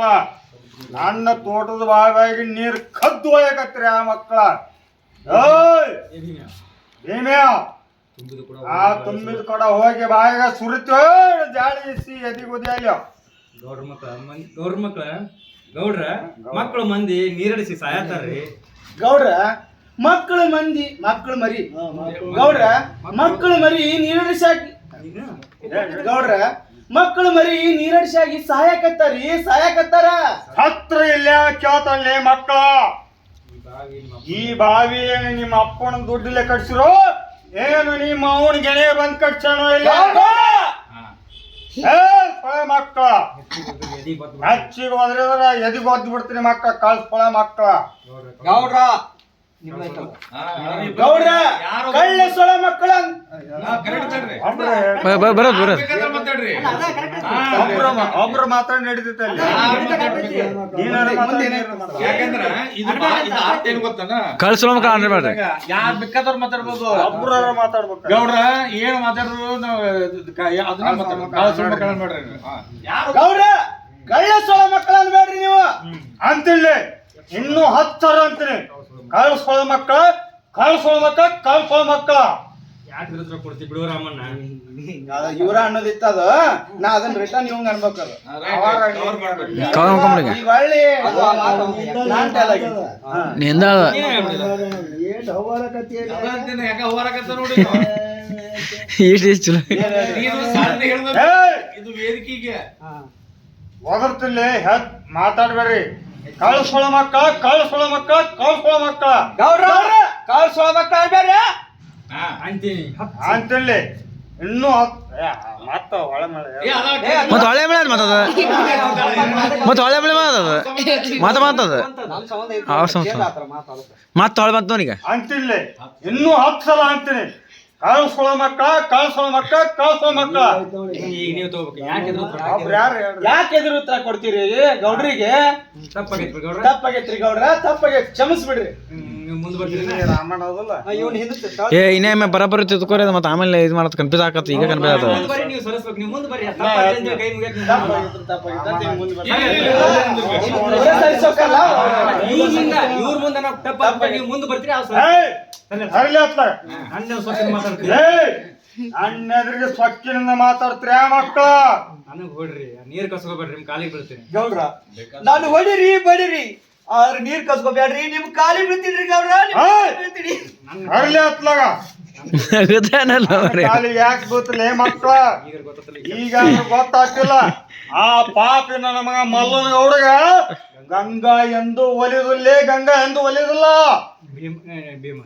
ಮಕ್ಕಳ. ನನ್ನ ತೋಟದ ಭಾಗವಾಗಿ ನೀರ್ ಕದ್ದು ಒಯ್ಯಕತ್ರಿ ಆ ಮಕ್ಕಳ. ಏಯ್! ಭೀಮ್ಯಾ ಆ ತುಂಬಿದ ಕೊಡ ಹೋಗಿ ಬಾಯಿಗ ಸುರಿತೋ ಜಾಡಿಸಿ ಎದಿಗುದಿ ಅಲ್ಲೋ ಗೌಡ್ರ ಮಕ್ಕಳ ಮಂದಿ ಗೌಡ್ರ ಮಕ್ಕಳ ಗೌಡ್ರ ಮಕ್ಕಳು ಮಂದಿ ನೀರಡಿಸಿ ಸಾಯತಾರ್ರಿ ಗೌಡ್ರ ಮಕ್ಕಳು ಮಂದಿ ಮಕ್ಕಳು ಮರಿ. ಗೌಡ್ರ ಮಕ್ಕಳು ಮರಿ ನೀರಡಿಸಿ ಗೌಡ್ರ ಮಕ್ಕಳು ಮರಿ ನೀರಡಿಸಾಗಿ ಸಹಾಯಕತ್ತಾರಿ ಸಹಾಯಕತ್ತಾರ? ಹತ್ರ ಇಲ್ಲ ಕೇಳ್ತಲ್ಲೇ ಮಕ್ಕಳ. ಈ ಬಾವಿ ಏನು ನಿಮ್ಮ ಅಪ್ಪನ ದುಡ್ಡಿಲ್ಲ ಕಟ್ಸಿರೋ? ಏನು ನಿಮ್ಮ ಅವನ ಗೆಳೆಯ ಬಂದ್ ಕಟ್ಸೋಣ ಇಲ್ಲ? ಏ ಪಳ ಮಕ್ಕಳ. ಹಚ್ಚಿಗೆ ಹೋದ್ರೆ ಎದಿಗೆ ಒದ್ದು ಬಿಡ್ತೀನಿ ಮಕ್ಕಳ ಕಳ್ಸ್ಕೊಳ ಮಕ್ಕಳ. ಗೌಡ್ರ ಗೌಡ್ರ ಕಳ್ಳ ಸೊಳ ಮಕ್ಕಳ ಒಬ್ರು ಬರೋದು ಬರೋದು. ಒಬ್ರು ಒಬ್ರು ಮಾತಾಡಿ ನಡೀತೈತೆ ಅಲ್ಲಿ. ನೀನಾರ ಮಾತಾಡಿ, ನೀನಾರ ಮಾತಾಡಿ. ಯಾಕಂದ್ರ ಇದು ಬಾ- ಇದು ಅರ್ಥ ಏನ್ ಗೊತ್ತನ ಕಳ್ಸೋ ಮಕ್ಕಳು ಅಂದ್ರೆ ಬೇಡ್ರಿ. ಯಾರ್ ಬೇಕಾದವ್ರು ಮಾತಾಡ್ಬೋದು? ಒಬ್ರಾರ ಮಾತಾಡ್ಬೇಕು. ಗೌಡ್ರ ಏನ್ ಮಾತಾಡಿದ್ರು ನಾವು ಅದನ್ನ ಮಾತಾಡ್ಬೇಕು ಕಾಳ ಸುಳ್ಳು ಮಕ್ಕಳನ್ನ ಮಾಡ್ರಿ ಯಾರು? ಗೌಡ್ರ ಕಳ್ಳ ಸೊಳ ಮಕ್ಕಳ ಅನ್ಬೇಡ್ರಿ ನೀವು. ಅಂತಿಲ್ಲ ಇನ್ನೂ ಹತ್ತರ ಅಂತೀನಿ. ಕಳ್ಸ್ಕೊಳ ಮಕ್ಕಳ ಕಳ್ಸೋ ಮಕ್ಕಳ ಕಳ್ಸೋ ಮಕ್ಕಳ. ಯಾಕೆ ಹತ್ರ ಕೊಡ್ತಿ ಬಿಡು ರಾಮಣ್ಣ? ಇವ್ರ ಅನ್ನೋದಿತ್ತ ಅದು. ನಾ ಅದನ್ನ ರಿಟರ್ನ್ ಇವಂಗ ಅನ್ಬೇಕು ಅದು. ಹಾ, right, cover ಮಾಡ್ಬೇಕು. ಕವರ್ ಮಕ್ಕಳಿಗೆ ಈಗ ಒಳ್ಳೆ ನಾನ್ tell ಆಗಿದ್ದು. ಹಾ. ನಿಂದ ಅದಂತೇನೆ ಯಾಕ ಹೋರಾಕತ್ತಾರ ನೋಡಿ ಇಷ್ಟು ಇಷ್ಟು ಚಲೋ. ನೀನು ಸಾಧನೆ ಹೇಳ್ದ ಏಯ್! ಇದು ವೇದಿಕೆಗೆ. ಒದರ್ತಿಲ್ಲಿ ಹೆದ್ ಮಾತಾಡ್ಬೇಡ್ರಿ. ಕಳ್ಸ್ಕೊಳ ಮಕ್ಕಳ ಕಳ್ಸ್ಕೊಳ ಮಕ್ಕಳ ಕಳ್ಸೋಳ ಮಕ್ಕಳ ಗೌಡ್ರ ಕಾಲ್ ಸೊಳ ಮಕ್ಕಳ ಹಾ. ಅಂತೀನಿ ಅಂತಿಲ್ಲಿ ಇನ್ನೂ ಮತ್ತ ಹೊಳೆ ಮಳೆ ಮತ್ತೆ ಹೊಳೆ ಮಳೆ ಮಾತದ ಮತ್ತೆ ಹೊಳೆ ಮಳೆ ಮಾತದ ಮಾತ ಮಾತದ ಅವ್ರ ಸಂಸ್ಥೆ ಮತ್ತೆ ಹೊಳೆ ಬಂತು ಅಂತಿಲ್ಲ ಅಂತಿಲ್ಲಿ ಇನ್ನೂ ಹತ್ತು ಸಲ ಅಂತೀನಿ ಕಳ್ಸ್ಕೊಳ ಮಕ್ಕ ಕಳ್ಸ್ಕೊಳ ಮಕ್ಕ ಕಳ್ಸೋ ಮಕ್ಕ ಈಗ ನೀವು ತಗೋಬೇಕು. ಯಾಕೆ ಯಾರು ಯಾಕೆ ಎದುರು ಉತ್ತರ ಕೊಡ್ತೀರಿ? ಗೌಡ್ರಿಗೆ? ತಪ್ಪಾಗೈತ್ರಿ ಗೌಡ್ರ. ತಪ್ಪಾಗೈತ್ರಿ ಗೌಡ್ರ ತಪ್ಪಾಗೈತಿ. ಕ್ಷಮಿಸ್ಬಿಡ್ರಿ. ಏ ಇನ್ನೇ ಬರಬರಿ ತಿಳ್ಕೊರಿ ಮತ್ತೆ ಆಮೇಲೆ ಇದು ಮಾಡತ್ ಕನ್ಫ್ಯೂಸ್ ಆಗತ್ತ ಈಗ ಕನ್ಫ್ಯೂಸ್ ಆತದ ಮುಂದೆ ಬರ್ರಿ ನೀವು ಸರಿಸ್ಬೇಕು ನೀವು ಮುಂದೆ ಬರ್ರಿ ತಪ್ಪಾಗಿದೆ ಅಂತ ಕೈ ಮುಗಿಯಕ್ಕೆ ನೀವು ತಪ್ಪಾಗೈತ್ರಿ ತಪ್ಪಾಗೈತೆ ಅಂತ ಹಿಂಗ್ ಮುಂದ್ ಬರ್ರಿ. ಇಲ್ಲ, ಇವ್ರೇ ಸರಿಸೋಕಲ್ಲ ಇವ್ರ ಮುಂದೆ ಇವ್ರ ಮುಂದೆ ನಾವು ತಪ್ಪ ನೀವು ಮುಂದೆ ಬರ್ತೀರಿ ಅವ್ರು ಏಯ್ ಹರ್ಲಿ ಹತ್ಲ ಅಣ್ಣ ಸ್ವಲ್ಪ ಮಾತಾಡ್ತೀರಿ ಏಯ್ ನನ್ನ ಸೊಕ್ಕಿನಿಂದ ಮಾತಾಡ್ತೀರಿ ಮಕ್ಕಳ ನನಗೆ ಹೊಡ್ರಿ ನೀರ್ ಕಸ್ಕೋಬೇಡ್ರಿ ನಿಮ್ ಕಾಲಿಗೆ ಬೀಳ್ತೀನಿ ಗೌಡ್ರ ನಾನು ಹೊಡಿರಿ ಬಡಿರಿ ಆದ್ರೆ ನೀರ್ ಕಸ್ಕೋಬ್ಯಾಡ್ರಿ ನಿಮ್ ಕಾಲಿ ಬೀಳ್ತೀನಿ! ಕಾಲಿಗ್ ಬೀಳ್ತೀನಿ. ಹರ್ಲಿ ಹತ್ಲಾಗ ಗೊತ್ತೇನಲ್ಲ ಅವ್ರಿಗೆ. ಕಾಲಿಗೆ ಯಾಕೆ ಗೊತ್ತಿಲ್ಲ ಮಕ್ಕಳ ಈಗ ಗೊತ್ತಾಗ್ತಿಲ್ಲ. ಆ ಪಾಪಿನ ನಮಗ ಮಲ್ಲನ ಹುಡುಗ ಗಂಗಾ ಎಂದು ಒಲಿದಿಲ್ಲೇ ಗಂಗಾ ಎಂದು ಒಲಿದಿಲ್ಲ. ಭೀಮ್ ಭೀಮ.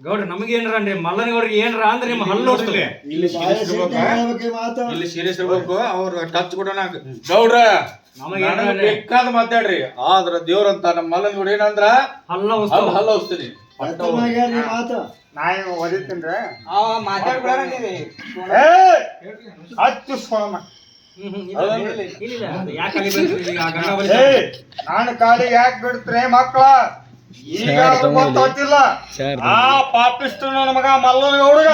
ಗೌಡ್ರ ನಮಗೆ ಏನ್ರ ಅಂದ್ರೆ ಮಲ್ಲನ ಏನ್ರ ಅಂದ್ರೆ ನಿಮ್ಮ ಹಲ್ಲು ನೋಡ್ತಿಲ್ಲ ಇಲ್ಲಿ ಸೀರಿಯಸ್ ಇರ್ಬೇಕು ಇಲ್ಲಿ ಸೀರಿಯಸ್ ಇರ್ಬೇಕು ಅವ್ರ ಟಚ್ ಕೊಡೋಣ ಗೌಡ್ರ ನನಗೆ ಬೇಕಾದ ಮಾತಾಡ್ರಿ. ಆದ್ರ ದೇವ್ರಂತ ನಮ್ಮ ಮಲ್ಲನ್ ಗುಡಿ ಏನಂದ್ರ? ಹಲ್ಲ ಹಲ್ಲು ಹೋಗ್ತೀನಿ ಮಾತಾಡ್ಬೇಡ ಹತ್ತು ಸೋಮ. ನಾನು ಕಾಲಿಗೆ ಯಾಕೆ ಬಿಡ್ತೀರಿ ಮಕ್ಕಳ ಈಗ ಗೊತ್ತಾಗ್ತಿಲ್ಲ. ಆ ಪಾಪಿಷ್ಟು ನನ್ನ ಮಗ ಮಲ್ಲನ ಹುಡುಗ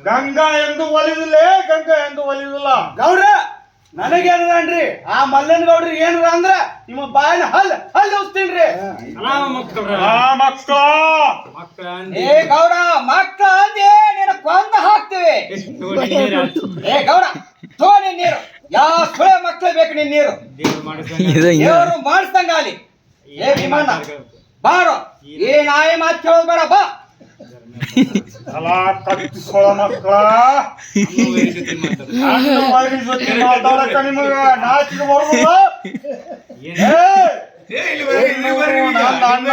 ಗಂಗಾ ಎಂದು ಒಲಿದಿಲ್ಲೇ. ಗಂಗಾ ಎಂದು ಒಲಿದಿಲ್ಲ. ಗೌಡ್ರ ನನಗೇನ್ರಿ ಆ ಮಲ್ಲನ್ ಗೌಡ್ರಿ ಏನ್ರ ಅಂದ್ರ ನಿಮ್ಮ ಬಾಯನ ಹಲ್ ಹಲ್ ಉಸ್ತೀನ್ರಿ. ಮಕ್ಕಳ. ಮಕ್ಕಳ. ಏ ಗೌಡ ಮಕ್ಕ ಅಂದೇ ನಿನ್ನ ಕೊಂದ ಹಾಕ್ತೀವಿ. ಏ ಗೌಡ ತೋ ನಿನ್ ನೀರು. ಯಾವ ಸುಳೆ ಮಕ್ಳು ಬೇಕು ನಿನ್ ನೀರು. ದೇವರು ಮಾಡಿಸ್ದಂಗ ಅಲ್ಲಿ ಏ ವಿಮಾನ. ಬಾರೋ. ಏ ನಾಯಿ ಮಾತು ಕೇಳೋದು ಬೇಡ ಬಾ. ಮಕ್ಕಳ. ಜೊತೆ ಮಾತಾಡಕ ನಿಮಗ ಬರುದಿಲ್ಲ. ನನ್ನ ಅಣ್ಣ.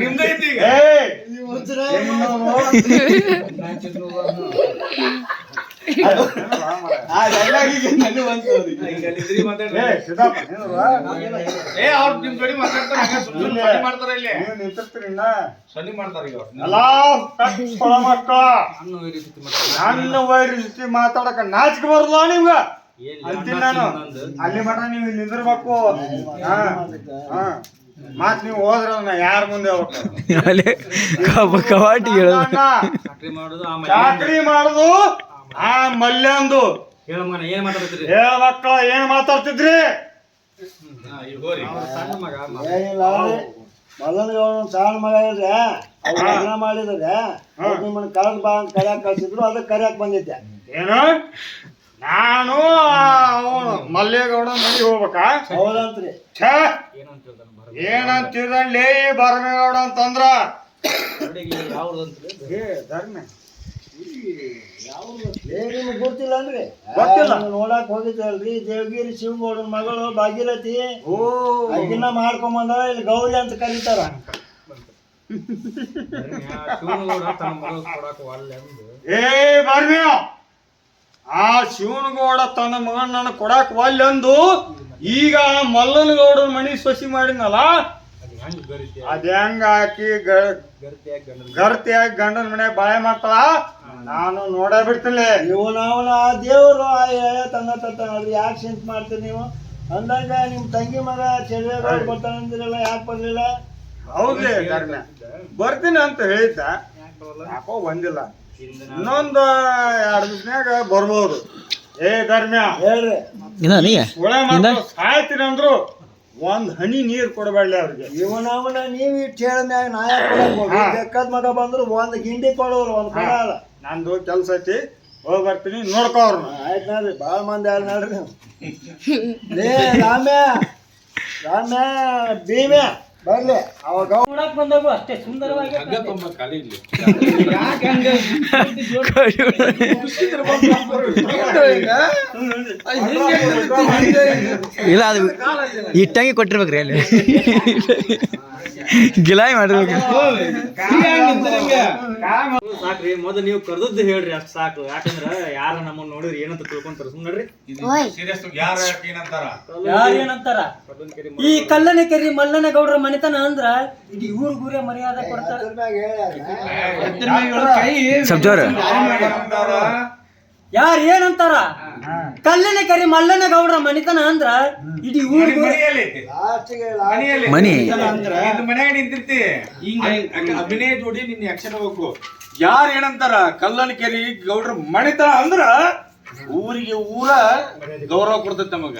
ನಿಮ್ದೈತಿ, ಈಗ. ನನ್ನ ಮಾತಾಡಕ ನಾಚಿಕೆ ಬರಲ್ಲ ನಿಮ್ಗ ಅಂತೀನಿ ನಾನು ಅಲ್ಲಿ ಮಠ ನೀವು ನಿಂದಿರ್ಬೇಕು ಮತ್ ನೀವು ಹೋದ್ರ ಯಾರ ಮುಂದೆ ಕವಾಟಿ ಮಾಡೋದು ಚಾಕ್ರಿ ಮಾಡುದು ಆ ಮಲ್ಯಂದು ಹೇಳ ಮಗನ ಏನ್ ಮಾತಾಡ್ತೀರಿ ಏ ಮಕ್ಕಳ ಏನ್ ಮಾತಾಡ್ತಿದ್ರಿ? ಸಣ್ಣ ಮಗ ಮ- ಏನಿಲ್ಲ ಅವ್ರಿ ಮೊದಲಿಗೆ ಅವ್ನು ಸಣ್ಣ ಮಗ ಇದ್ರೆ ಅವ್ರು ಲಗ್ನ ಮಾಡಿದ್ರೆ ಅವ್ರು ನಿಮ್ಮನ್ನ ಕಳೆದ್ ಬಾ ಅಂತ ಕರ್ಯಾಕ್ ಕಳ್ಸಿದ್ರು ಅದಕ್ಕೆ ಕರ್ಯಾಕ್ ಬಂದಿದ್ದೆ. ಏನು? ನಾನು ಅವನು ಮಲ್ಲೇಗೌಡ ಮನೆ ಹೋಗ್ಬೇಕಾ? ಹೌದಂತ್ರಿ. ಛೇ! ಏನಂತ ಹೇಳ್ತಾನೆ ಬರ ಬರಮೇಗೌಡ ಅಂತಂದ್ರ? ಏ ಧರ್ಮ. ನಿಮ್ಗೆ ಗೊತ್ತಿಲ್ಲ ಅಂದ್ರೆ? ಗೊತ್ತಿಲ್ಲ. ನೋಡಕ್ ಹೋಗಿದ್ದಲ್ರಿ ದೇವಗಿರಿ ಶಿವಗೌಡನ ಮಗಳು ಭಾಗೀರಥಿ. ಓ. ಅದನ್ನ ಮಾಡ್ಕೊಂಬಂದ ಇಲ್ಲಿ ಗೌರಿ ಅಂತ ಕರೀತಾರ. ಶಿವನಗೌಡ ತನ್ನ ಮಗಳು ಕೊಡಾಕ ಒಲ್ಲೆ ಅಂದು ಏ ಬರ್ಮಿಯ! ಆ ಶಿವನಗೌಡ ತನ್ನ ಮಗನ ಕೊಡಾಕ್ ಈಗ ಈಗ ಮಲ್ಲನಗೌಡನ ಮನಿ ಸೊಸಿ ಮಾಡಿದ್ನಲ್ಲ ಅದು ಹೆಂಗ್ ಗ- ಗರಿತಿಯಾಗಿ ಗಂಡನ ಗರ್ತಿಯಾಗಿ ಗಂಡನ ಮನೆ ಬಾಳೆ ಮಾಡ್ತಾಳ? ನಾನು ನೋಡೇ ಬಿಡ್ತೀನಿ. ನೀವು ನಾವು ಆ ದೇವರು ಆ ಎಳೆ ತಂದ ಯಾಕೆ ಚಿಂತೆ ಮಾಡ್ತೀರಿ ನೀವು? ಅಂದಾಗ ನಿಮ್ ತಂಗಿ ಮಗ ಚೆಲುವೇಗೌಡ ಬರ್ತಾನಂದಿರಲ್ಲ ಯಾಕೆ ಬರ್ಲಿಲ್ಲ? ಹೌದ್ರಿ ಧರ್ಮ ಬರ್ತೀನಿ ಅಂತ ಹೇಳಿದ್ದ. ಯಾಕೋ ಬಂದಿಲ್ಲ. ಇನ್ನೊಂದು ಎರಡು ದಿವಸನ್ಯಾಗ ಬರ್ಬೋದು. ಏ ಧರ್ಮ್ಯ. ಹೇಳ್ರಿ. ಸಾಯ್ತೀನಿ ಅಂದ್ರು ಒಂದ್ ಹನಿ ನೀರ್ ಕೊಡಬೇಡ್ಲಿ ಅವ್ರಿಗೆ. ಇವನವನ ನೀವು ಇಟ್ಟು ಹೇಳಿದ್ಮ್ಯಾಗ ನಾ ಯಾಕೆ ಮಗ ಬಂದ್ರು ಒಂದ್ ಗಿಂಡಿ ಕೊಡೋರು ಒಂದ್ ಕೊಡ ಅಲ್ಲ ನಂದು ಕೆಲ್ಸ ಐತಿ ಹೋಗಿ ಬರ್ತೀನಿ ನೋಡ್ಕೋ ಅವ್ರನ್ನ ಆಯ್ತು ನೋಡ್ರಿ ಭಾಳ ಮಂದಿ ಯಾರು ನೋಡ್ರಿ ನೀವು. ಲೇ ರಾಮ್ಯ ರಾಮ್ಯ ಭೀಮ್ಯ. ಬರ್ಲಿ ಅವಾಗ ನೋಡಕ್ ಬಂದವು ಅಷ್ಟೇ ಸುಂದರವಾಗಿ ಹಗ್ಗ ತುಂಬ ಖಾಲಿ ಇಲ್ಲಿ. ಇಲ್ಲ ಅದು ಇಟ್ಟಂಗೆ ಕೊಟ್ಟಿರ್ಬೇಕ್ರಿ ಅಲ್ಲಿ. ಗಿಲಾಯಿ ಮಾಡಿರ್ಬೇಕು. ಸಾಕ್ರಿ ಮೊದಲು ನೀವು ಕರ್ದದ್ದು ಹೇಳ್ರಿ ಅಷ್ಟು ಸಾಕು. ಯಾಕಂದ್ರ ಯಾರ ನಮ್ಮನ್ನ ನೋಡಿದ್ರೆ ಏನಂತ ತಿಳ್ಕೊಂತಾರ ಸುಮ್ಮನೆ ಸೀರಿಯಸ್ ಯಾರ ಏನಂತಾರ? ಯಾರು ಏನಂತಾರ? ಈ ಕಲ್ಲನಕೆರಿ ಮಲ್ಲನ ಗೌಡ್ರ ಮನೆತನ ಅಂದ್ರ ಇಡೀ ಊರ್ ಗುರಿ ಮರ್ಯಾದೆ ಕೊಡ್ತಾರ. ಯಾರ ಏನಂತಾರ ಯಾರ್ ಏನಂತಾರ? ಕಲ್ಲನಕೆರಿ ಮಲ್ಲನ ಗೌಡ್ರ ಮನಿತನ ಅಂದ್ರ ಇಡೀ ಊರ್ ಮನಿ ಮನ್ಯಾಗ ನಿಂತಿರ್ತಿ. ಹಿಂಗ ಅಭಿನಯ ಜೋಡಿ ನಿನ್ನ ಆಕ್ಷನ್ ಹೋಗ್ಬೇಕು ಯಾರ ಏನಂತಾರ? ಕಲ್ಲನ ಕೆರಿ ಗೌಡ್ರ ಮಣಿತನ ಅಂದ್ರ ಊರಿಗೆ ಊರ ಗೌರವ ಕೊಡ್ತೈತೆ ನಮಗ.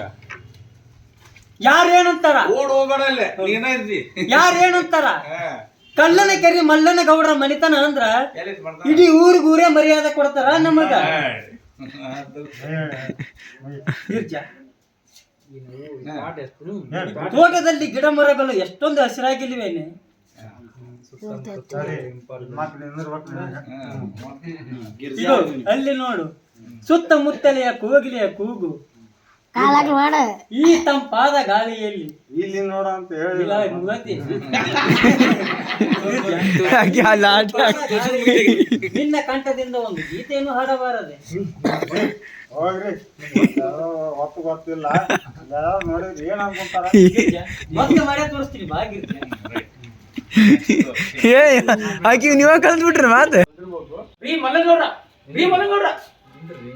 ಯಾರ್ ಏನಂತಾರ ಓಡ್ ಕರಿ ನೀನ ಮಲ್ಲನ ಗೌಡ್ರ ಮನಿತನ ಅಂದ್ರ? ಇಡೀ ಊರ್ ಊರೇ ಮರ್ಯಾದೆ ಕೊಡ್ತಾರ ನಮಗ. ತೋಟದಲ್ಲಿ ಗಿಡ ಮರಗಳು ಎಷ್ಟೊಂದು ಹಸಿರಾಗಿಲ್ವೇನೆ? ಇದು ಅಲ್ಲಿ ನೋಡು. ಸುತ್ತಮುತ್ತಲೆಯ ಕೋಗಿಲೆಯ ಕೂಗು. ಈ ತಂಪಾದ ಗಾಳಿಯಲ್ಲಿ. ಇಲ್ಲಿ ನೋಡ ಅಂತ ಹೇಳಿಲ್ಲ. ನಿನ್ನ ಕಂಠದಿಂದ ಒಂದು ಗೀತೆಯನ್ನು ಹಾಡಬಾರದೆ. ಹೋಗ್ರಿ. ಒಪ್ಪು ಗೊತ್ತಿಲ್ಲ. ನೋಡಿದ್ರಿ ಏನ್ ಅನ್ಕೊಂತಾರ? ಮತ್ತೆ ಮಾಡೇ ತೋರಿಸ್ತೀನಿ ಬಾಗಿರ್ತೀನಿ. ಏ ಆಕಿ ನೀವ ಕಲ್ತ್ ಬಿಟ್ರಿ ಮಾತು. ರೀ ಮಲ್ಲಗೌಡ ರೀ ಮಲ್ಲಗೌಡ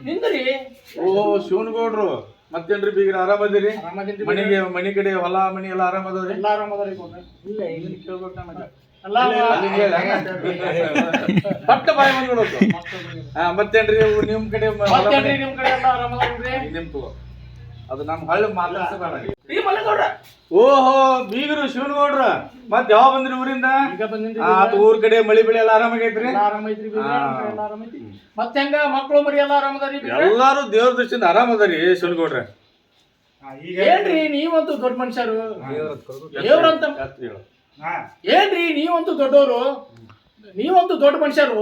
ನಿಂದ್ರಿ. ಓ ಶಿವನಗೌಡ್ರು. ಮತ್ತೇನ್ರಿ ಬೀಗ್ರ ಆರಾಮದಿರಿ ಮನೆಗೆ ಮನೆ ಕಡೆ ಹೊಲ ಮನಿ ಎಲ್ಲ ಆರಾಮದವ್ರಿ ಇಲ್ಲ ಇಲ್ಲಿ ಕೇಳ್ಬೇಕು ನನಗ. ಪಟ್ಟ ಬಾಯಿ ಬಂದ್ಬಿಡೋದು. ಹಾ ಮತ್ತೇನ್ರಿ ನಿಮ್ ಕಡೆ ಮ- ಹೊಲ ಮನೆ? ನಿಮ್ದು ಅದು ನಮ್ ಹಳ್ಳಿ ಮಾತಾಡ್ಸಬೇಡ ಓಹೋ ಬೀಗರು ಶಿವನಗೌಡ್ರ. ಮತ್ ಯಾವ ಬಂದ್ರಿ ಊರಿಂದ? ಊರ್ ಕಡೆ ಮಳಿ ಬೆಳಿ ಎಲ್ಲ ಆರಾಮಾಗೈತ್ರಿ ಮತ್ತೆ ಹೆಂಗ ಮಕ್ಕಳು ಮರಿ ಎಲ್ಲ ಆರಾಮದಾರಿ ಎಲ್ಲಾರು ದೇವ್ರ ದೃಷ್ಟಿಯಿಂದ ಆರಾಮದಾರಿ ಶಿವನಗೌಡ್ರ. ಏನ್ರಿ ನೀವಂತೂ ದೊಡ್ಡ ಮನುಷ್ಯರು? ದೇವ್ರಂತ ಜಾತ್ರೆ ಹೇಳು. ಹಾ. ಏನ್ರಿ ನೀವಂತೂ ದೊಡ್ಡವರು ನೀವಂತೂ ದೊಡ್ಡ ಮನುಷ್ಯರು?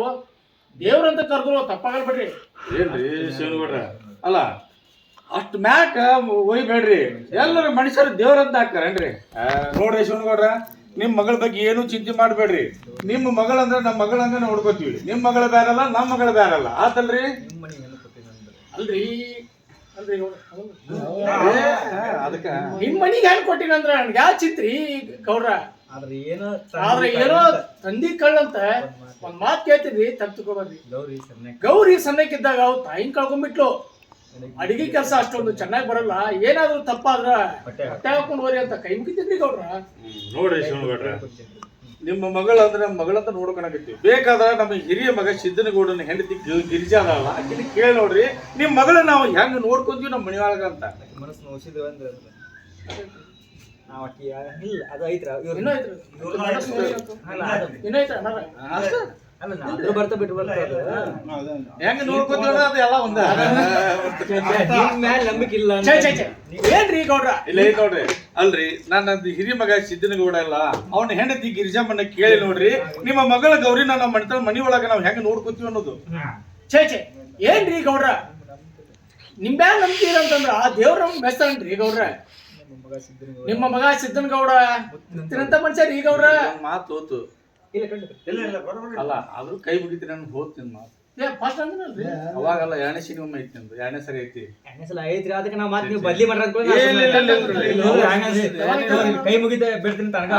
ದೇವ್ರಂತ ಕರೆದ್ರು ತಪ್ಪಾಗಲ್ ಬಿಡ್ರಿ. ಏನ್ರಿ ಶಿವನಗೌಡ್ರ? ಅಲ್ಲ ಅಷ್ಟ್ ಮ್ಯಾಕ ಒಯ್ಬೇಡ್ರಿ ಎಲ್ಲರೂ ಮನುಷ್ಯರು ದೇವ್ರಂತ ಹಾಕ್ತಾರೇನ್ರಿ? ನೋಡ್ರಿ ಶಿವನಗೌಡ್ರ ನಿಮ್ ಮಗಳ ಬಗ್ಗೆ ಏನು ಚಿಂತೆ ಮಾಡ್ಬೇಡ್ರಿ. ನಿಮ್ಮ ಮಗಳಂದ್ರೆ ನಮ್ಮ ಮಗಳಂದ್ರೆ ನೋಡ್ಕೋತೀವಿ ನಿಮ್ ಮಗಳ ಬೇರಲ್ಲ ನಮ್ಮ ಮಗಳ ಬೇರಲ್ಲ ಆತಲ್ರಿ? ಅಲ್ರಿ. ಅದಕ್ಕ. ನಿಮ್ ಮನಿಗೆ ಹೆಂಗ್ ಕೊಟ್ಟಿನಂದ್ರ ನನ್ಗೆ ಯಾವ ಚಿತ್ರಿ ಗೌಡ್ರ? ಆದ್ರೆ ಏನೋ ಆದ್ರೆ ಏನೋ ತಂದಿ ಕಳ್ಳಂತ ಒಂದ್ ಮಾತ್ ಕೇಳ್ತಿದ್ರಿ ತಪ್ಪು ತಗೋಬಾರ್ರಿ ಗೌರಿ ಗೌರಿ ಸಣ್ಣಕ್ಕಿದ್ದಾಗ ಅವ್ ತಾಯಿನ್ ಕಳ್ಕೊಂಡ್ಬಿಟ್ಲು. ಅಡಿಗೆ ಕೆಲಸ ಅಷ್ಟೊಂದು ಚೆನ್ನಾಗಿ ಬರಲ್ಲ. ಏನಾದ್ರೂ ತಪ್ಪಾದ್ರ ಹೊಟ್ಟೆ ಹಾಕೊಂಡು ಹೋರಿ ಅಂತ ಕೈ ಮುಗಿತಿದ್ರಿ ಗೌಡ್ರ. ನೋಡ್ರಿ ಶಿವನಗೌಡ್ರ. ನಿಮ್ಮ ಮಗಳ ಅಂದ್ರೆ ನಮ್ಮ ಮಗಳಂತ ನೋಡ್ಕೊಳಕತ್ತೀವಿ ಬೇಕಾದ್ರೆ ನಮ್ಮ ಹಿರಿಯ ಮಗ ಸಿದ್ದನಗೌಡನ ಹೆಂಡತಿ ಗಿರಿಜಾ ಅದಾಳ. ಆಕಿನ ಕೇಳಿ ನೋಡ್ರಿ ನಿಮ್ಮ ಮಗಳ ನಾವು ಹೆಂಗ್ ನೋಡ್ಕೊಂತೀವಿ ನಮ್ಮ ಮನೆಯೊಳಗ ಅಂತ. ಮನಸ್ಸು ನೋಸಿದ್ವಿ ಅಂದ್ರೆ ನಾವು ಅಕ್ಕಿ ಇಲ್ಲ ಅದು ಐತ್ರ ಇವ್ರು ಇನ್ನೂ ಐತ್ರಿ? ಇನ್ನೂ ಐತ್ರ? ಬರ್ತಾ ಬಿಟ್ಟು ಹೆಂಗ್ ನೋಡ್ಕೊಂತೀವಿ ಅದು ಎಲ್ಲ ಒಂದ? ಮ್ಯಾಲ ನಂಬಿಕೆ ಇಲ್ಲ ಛೇ ಛೇ ಛೇ. ಏನ್ರಿ ಗೌಡ್ರ? ಇಲ್ಲ ಐತ್ ನೋಡ್ರಿ ಅಲ್ರಿ ನನ್ನ ಹಿರಿಯ ಮಗ ಸಿದ್ದನಗೌಡ ಇಲ್ಲ ಅವನ ಹೆಂಡತಿ ಗಿರಿಜಮ್ಮನ್ನ ಕೇಳಿ ನೋಡ್ರಿ ನಿಮ್ಮ ಮಗಳ ಗೌರಿನ ನಮ್ಮ ಮನೆ ಮನಿ ಒಳಗ ನಾವು ಹೆಂಗ ನೋಡ್ಕೊತೀವಿ ಅನ್ನೋದು. ಛೇ ಛೇ ಏನ್ರಿ ಗೌಡ್ರ? ನಿಮ್ ಮ್ಯಾಲ ನಂಬಿಕೆ ಇರಂತಂದ್ರ ಆ ದೇವ್ರ ನಮ್ಗ್ ಮೆಸ್ತಾನ್ರಿ ಗೌಡ್ರ. ನಿಮ್ಮ ಮಗ ಸಿದ್ದನ್ ಗೌಡ. ಗೌಡ್ರ? ಮನುಷ್ಯ ರೀ ಗೌಡ್ರ ಒಂದ್ ಅಲ್ಲ ಆದ್ರೂ ಕೈ ಮುಗಿತೀನಿ ನಾನು ಹೋಗ್ತೀನಿ ಮಾತು. ಫಸ್ಟ್ ಅಂದ್ರಲ್ರಿ ಅವಾಗಲ್ಲ ಎರಡನೇ ಸಿನಿಮಾ ಐತಿ ನಿಮ್ದು? ಎರಡನೇ ಸರಿ ಐತಿ? ಎರಡ್ನೇ ಸಲ ಐತ್ರಿ ಅದಕ್ಕೆ ನಾವು ಮತ್ತೆ ನೀವು ಬದ್ಲಿ ಮಾಡ್ರಿ ಅನ್ಕೊಂಡು ಇಲ್ಲ, ಇಲ್ಲ, ಇಲ್ಲ, ಇಲ್ಲ, ಇಲ್ಲ. ಕೈ ಮುಗಿದ ಬಿಡ್ತೀನಿ ತನಕ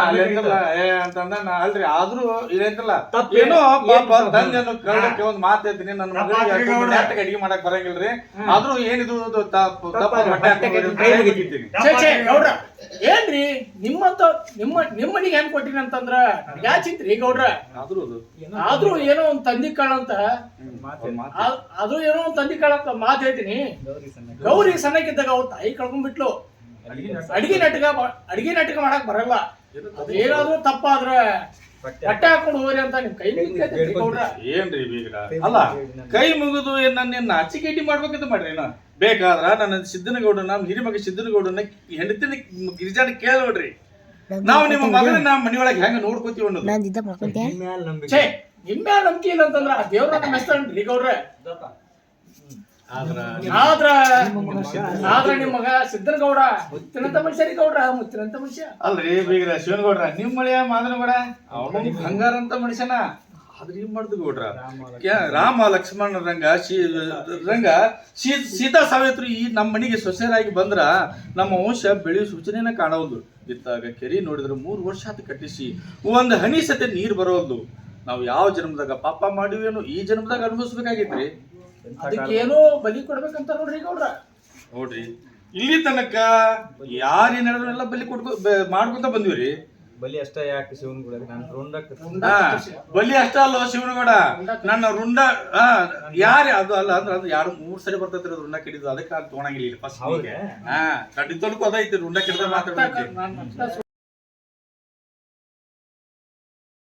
ಅಂತಂದ ನಾ ಅಲ್ರಿ ಆದ್ರೂ ಇದೈತಲ್ಲ ತಪ್ಪೇನೋ ಏನೋ ಪಾಪ ತಂದೆ ಅನ್ನೋ ಕರ್ಣಕ್ಕೆ ಒಂದ್ ಮಾತು ಐತೀನಿ ನನ್ನ ಮಗಳಿಗೆ ಅಡಿಗೆ ಮಾಡಕ್ ಬರಂಗಿಲ್ರಿ. ಆದ್ರೂ ಏನಿದು ತಪ್ಪು ತಪ್ಪ ಕೈ ಮುಗಿತೀನಿ. ಏನ್ರಿ? ನಿಮ್ಮಂತ ನಿಮ್ಮ ನಿಮ್ಮನಿಗೆ ಹೆಂಗ್ ಕೊಟ್ಟಿನಿ ಅಂತಂದ್ರ ಯಾಚಿತ್ರಿ ಗೌಡ್ರ? ಆದ್ರೂ ಅದು. ಆದ್ರೂ ಏನೋ ಒಂದ್ ತಂದಿ ಕಾಳಂತ ಅಂತ ಮಾತು. ಆ- ಅದು ಏನೋ ಒಂದ್ ತಂದಿ ಕಾಳಂತ ಮಾತು ಹೇಳ್ತೀನಿ. ಗೌರಿ ಸಣ್ಣಕ್ಕಿದ್ದಾಗ ಅವ್ರ ತಾಯಿ ಕಳ್ಕೊಂಡ್ಬಿಟ್ಲು. ಅಡಿಗೆ ನಾಟಕ. ಅಡಿಗೆ ನಾಟಕ ಮಾಡಕ್ ಬರಲ್ಲ. ಅದೇನಾದ್ರೂ ತಪ್ಪಾದ್ರ ಬಟ್ಟೆ ಹಾಕೊಂಡು ಹೋಗ್ರಿ ಅಂತ ನಿಮ್ ಕೈ ಏನ್ರಿ ಬೀಗ್ರ? ಅಲ್ಲ ಕೈ ಮುಗಿದು ನನ್ನ ನಾಚಿಕೆಟಿ ಮಾಡ್ಬೇಕಂತ ಮಾಡ್ರಿ ನಾ ಬೇಕಾದ್ರ ನನ್ನ ಸಿದ್ದನಗೌಡ ನಮ್ಮ ಹಿರಿಮಗ ಸಿದ್ದನಗೌಡನ ಹೆಂಡತಿನ ಗಿರಿಜಾನ ಕೇಳಿ ನೋಡ್ರಿ. ನಾವು ನಿಮ್ಮ ಮಗಳನ್ನ ನಮ್ಮ ಮನೆಯೊಳಗೆ ಹೆಂಗ ನೋಡ್ಕೋತೀವಿ ಅನ್ನೋದು. ಛೇ ನಿಮ್ ಮ್ಯಾಲ ನಂಬಿಕೆ ಇಲ್ಲ ಅಂತಂದ್ರ ಆ ದೇವ್ರ ಮೆಸ್ತಾನ್ರಿ ಗೌಡ್ರ. ಆದ್ರ ಆದ್ರ ಆದ್ರ ನಿಮ್ ಮಗ ಸಿದ್ದನಗೌಡ ಮುತ್ತಿನಂತ ಮನುಷ್ಯ ರೀ ಗೌಡ್ರ ಮುತ್ತಿನಂತ ಮನುಷ್ಯ. ಅಲ್ರಿ ಬೀಗ್ರ ಶಿವನಗೌಡ್ರ ನಿಮ್ಮ ಮಳೆಯ ಮಾದನಗೌಡ ಅವನು ಬಂಗಾರ ಅಂತ ಮನುಷ್ಯನ. ಆದ್ರೆ ಏನ್ ಮಾಡುದು ಗೌಡ್ರ. ರಾಮ ಲಕ್ಷ್ಮಣ ರಂಗ ಶೀ ರಂಗ ಸೀ ಸೀತಾ ಸಾವಿತ್ರಿ ಈ ನಮ್ಮ ಮನೆಗೆ ಸೊಸೆಯರಾಗಿ ಬಂದ್ರ ನಮ್ಮ ವಂಶ ಬೆಳೆಯೋ ಸೂಚನೆನ ಕಾಣವಲ್ದು. ಇತ್ತಾಗ ಕೆರಿ ನೋಡಿದ್ರೆ ಮೂರು ವರ್ಷ ಆತ ಕಟ್ಟಿಸಿ ಒಂದು ಹನಿ ಸತೆ ನೀರ್ ಬರೋದು ನಾವು ಯಾವ ಜನ್ಮದಾಗ ಪಾಪ ಮಾಡಿವೇನೋ ಈ ಜನ್ಮದಾಗ ಅನುಭವಿಸ್ಬೇಕಾಗಿತ್ರಿ. ಅದಕ್ಕೇನೋ ಬಲಿ ಕೊಡ್ಬೇಕಂತ ನೋಡ್ರಿ ಗೌಡ್ರ. ನೋಡ್ರಿ ಇಲ್ಲಿ ತನಕ ಯಾರೇನೆಲ್ಲ ಬಲಿ ಕೊಡ್ಬೇಕು ಮಾಡ್ಕೊತ ಮಾಡ್ಕೊಂತ ಬಂದಿವ್ರಿ. ಬಲಿ ಅಷ್ಟ ಯಾಕೆ ಶಿವನ್ ಗುಡ ನಾನು ರುಂಡ ಹಾ, ಬಲಿ ಅಷ್ಟ ಅಲ್ಲ ಶಿವನಗೌಡ ನನ್ನ ರುಂಡ ಆ, ಯಾರ ಅದು ಅಲ್ಲ ಅಂದ್ರೆ ಅದು ಯಾರು ಮೂರ್ ಸರಿ ಬರ್ತೈತಿ ಅದು ರುಂಡ ಕಿಡಿದು ಅದಕ್ಕೆ ಅದು ತೊಗೊಳಂಗಿಲ್ಲ ಫಸ್ಟ್ ಹಾ ಕಡಿತೋಲ್ಕು ಅದೈತಿ ರುಂಡ ಕಿಡಿದ ನಾನ್